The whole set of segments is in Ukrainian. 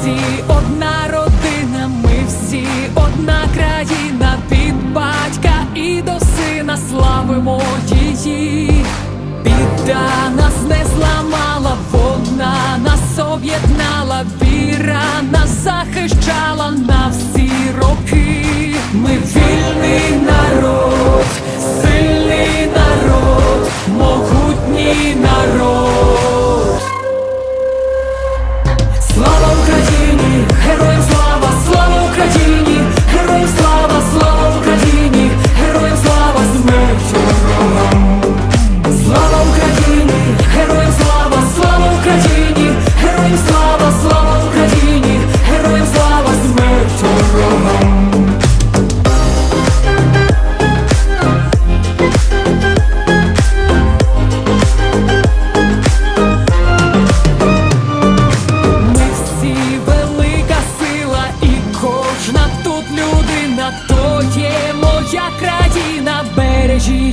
всі одна родина, ми всі одна країна під батька і до сина славимо її. Біда нас не зламала, вона нас об'єднала, віра нас захищала на всі роки. Ми вільні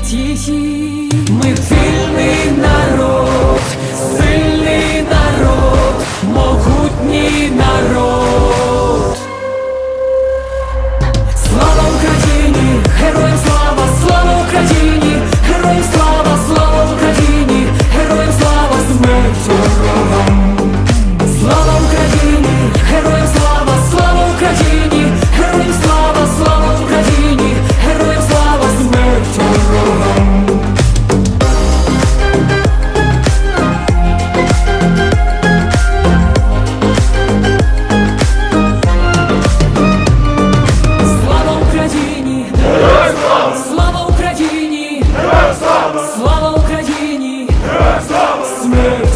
тихий. Мы все Amen.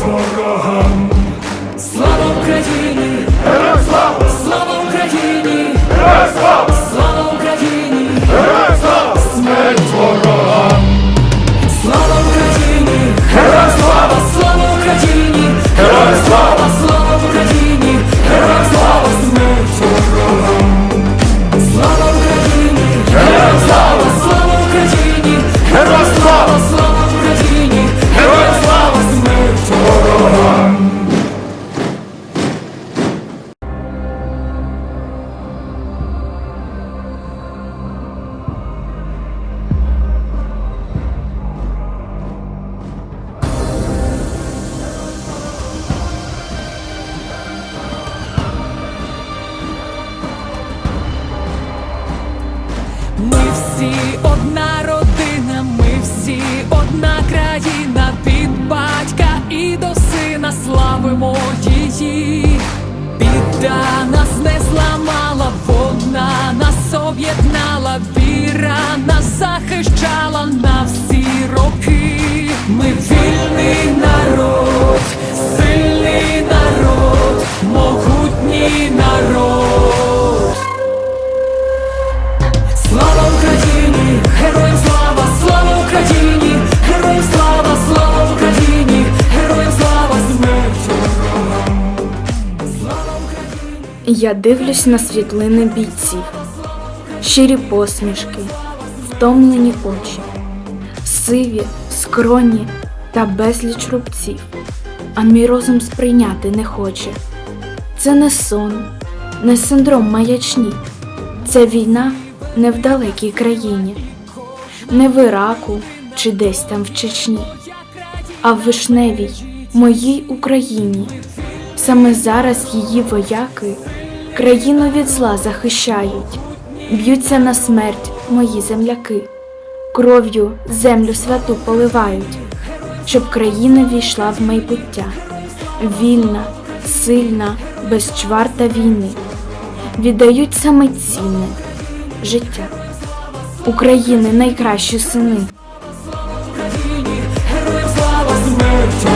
Та нас не зламала, вона нас об'єднала, віра нас захищала. Я дивлюсь на світлини бійців, щирі посмішки, втомлені очі, сиві, скроні та безліч рубців, а мій розум сприйняти не хоче. Це не сон, не синдром маячні, це війна не в далекій країні, не в Іраку чи десь там в Чечні, а в вишневій моїй Україні. Саме зараз її вояки. Країну від зла захищають, б'ються на смерть мої земляки, кров'ю землю святу поливають, щоб країна війшла в майбуття, вільна, сильна, без чварта війни. Віддають саме цінне життя України найкращі сини. Героям слава смерті.